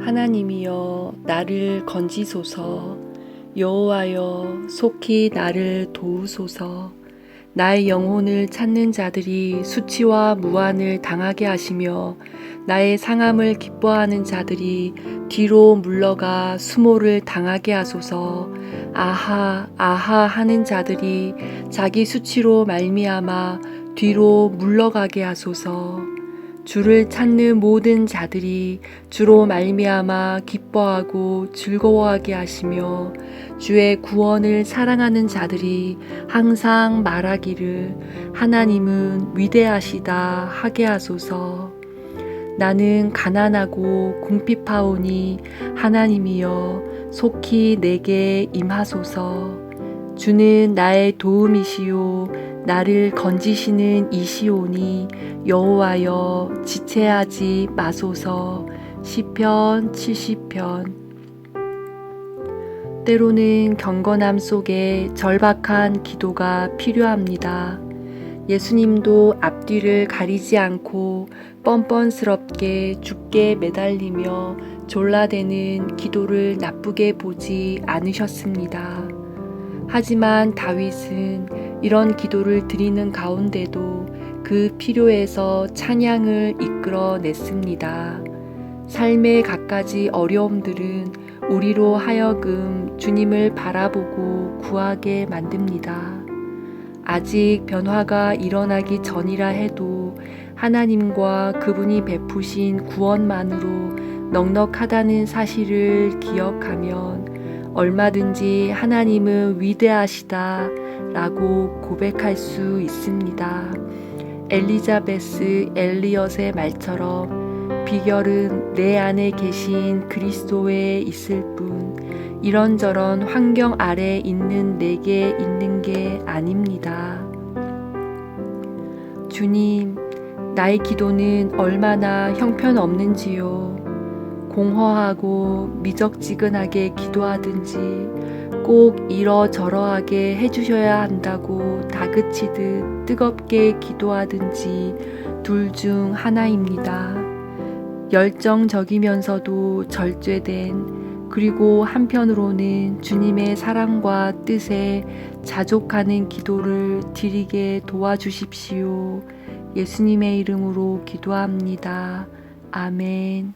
하나님이여 나를 건지소서. 여호와여 속히 나를 도우소서. 나의 영혼을 찾는 자들이 수치와 무한을 당하게 하시며 나의 상함을 기뻐하는 자들이 뒤로 물러가 수모를 당하게 하소서. 아하 아하 하는 자들이 자기 수치로 말미암아 뒤로 물러가게 하소서 주를 찾는 모든 자들이 주로 말미암아 기뻐하고 즐거워하게 하시며 주의 구원을 사랑하는 자들이 항상 말하기를 하나님은 위대하시다 하게 하소서. 나는 가난하고 궁핍하오니 하나님이여 속히 내게 임하소서 주는 나의 도움이시요 나를 건지시는 이시오니 여호와여 지체하지 마소서 시편 70편 때로는 경건함 속에 절박한 기도가 필요합니다. 예수님도 앞뒤를 가리지 않고 뻔뻔스럽게 죽게 매달리며 졸라대는 기도를 나쁘게 보지 않으셨습니다. 하지만 다윗은 이런 기도를 드리는 가운데도 그 필요에서 찬양을 이끌어 냈습니다. 삶의 갖가지 어려움들은 우리로 하여금 주님을 바라보고 구하게 만듭니다. 아직 변화가 일어나기 전이라 해도 하나님과 그분이 베푸신 구원만으로 넉넉하다는 사실을 기억하면 얼마든지 하나님은 위대하시다 라고 고백할 수 있습니다. 엘리자베스 엘리엇의 말처럼 비결은 내 안에 계신 그리스도에 있을 뿐 이런저런 환경 아래 있는 내게 있는 게 아닙니다. 주님, 나의 기도는 얼마나 형편없는지요. 공허하고 미적지근하게 기도하든지 꼭 이러저러하게 해주셔야 한다고 다그치듯 뜨겁게 기도하든지 둘 중 하나입니다. 열정적이면서도 절제된 그리고 한편으로는 주님의 사랑과 뜻에 자족하는 기도를 드리게 도와주십시오. 예수님의 이름으로 기도합니다. 아멘.